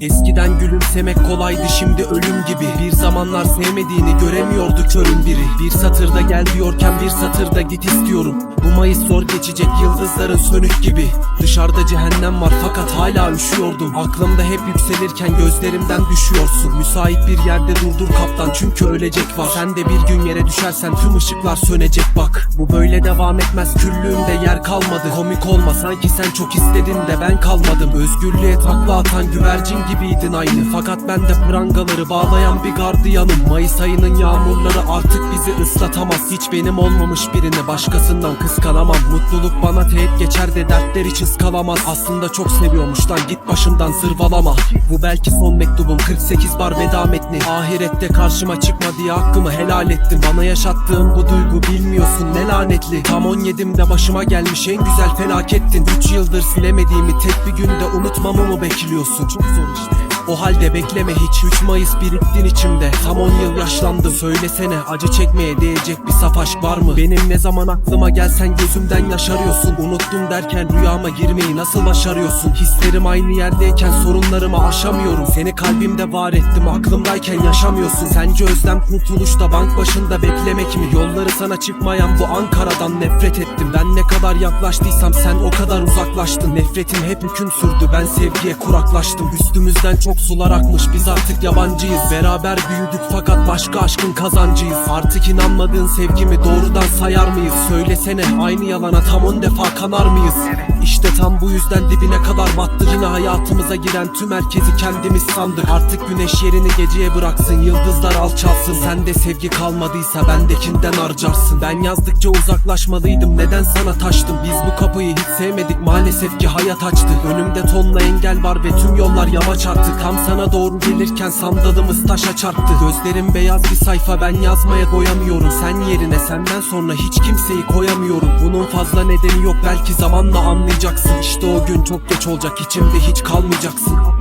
Eskiden gülümsemek kolaydı şimdi ölüm gibi. Bir zamanlar sevmediğini göremiyordu körün biri. Bir satırda gel diyorken bir satırda git istiyorum Bu Mayıs zor geçecek yıldızların sönük gibi. Dışarıda cehennem var fakat hala üşüyordum. Aklımda hep yükselirken gözlerimden düşüyorsun. Müsait bir yerde durdur kaptan çünkü ölecek var. Sen de bir gün yere düşersen tüm ışıklar sönecek bak. Bu böyle devam etmez küllüğümde yer kalmadı. Komik olma sanki sen çok istedin de ben kalmadım. Özgürlüğe takla atan güvercin gibiydin aynı. Fakat ben de prangaları bağlayan bir gardiyanım. Mayıs ayının yağmurları artık bizi ıslatamaz Hiç benim olmamış birini başkasından kıskanamam. Mutluluk bana teğet geçer de dertler hiç ıskalamaz. Aslında çok seviyormuş lan git başımdan zırvalama Bu belki son mektubum 48 bar veda metni Ahirette karşıma çıkma diye hakkımı helal ettim. Bana yaşattığım bu duygu bilmiyorsun ne lanetli. Tam 17'imde başıma gelmiş en güzel felakettin. 3 yıldır silemediğimi tek bir günde unutmamı mı bekliyorsun? Çok zor işte o halde bekleme hiç 3 Mayıs biriktin içimde. Tam 10 yıl yaşlandım Söylesene acı çekmeye değecek bir saf aşk var mı? Benim ne zaman aklıma gelsen gözümden yaşarıyorsun Unuttum derken rüyama girmeyi nasıl başarıyorsun? Hislerim aynı yerdeyken sorunlarımı aşamıyorum. Seni kalbimde var ettim aklımdayken yaşamıyorsun. Sence özlem kurtuluşta bank başında beklemek mi? Yolları sana çıkmayan bu Ankara'dan nefret ettim. Ben ne kadar yaklaştıysam sen o kadar uzaklaştın. Nefretim hep hüküm sürdü ben sevgiye kuraklaştım. Üstümüzden çok sular akmış biz artık yabancıyız. Beraber büyüdük fakat başka aşkın kazancıyız. Artık inanmadığın sevgimi doğrudan sayar mıyız? Söylesene aynı yalana tam on defa kanar mıyız? İşte tam bu yüzden dibine kadar battı. Yine hayatımıza giren tüm herkesi kendimiz sandık. Artık güneş yerini geceye bıraksın yıldızlar alçalsın. Sende sevgi kalmadıysa bendekinden harcarsın? Ben yazdıkça uzaklaşmalıydım neden sana taştım? Biz bu kapıyı hiç sevmedik maalesef ki hayat açtı. Önümde tonla engel var ve tüm yollar yamaç attı Tam sana doğru gelirken sandalımız taşa çarptı. Gözlerim beyaz bir sayfa ben yazmaya doyamıyorum. Sen yerine senden sonra hiç kimseyi koyamıyorum. Bunun fazla nedeni yok belki zamanla anlayacaksın. İşte o gün çok geç olacak içimde hiç kalmayacaksın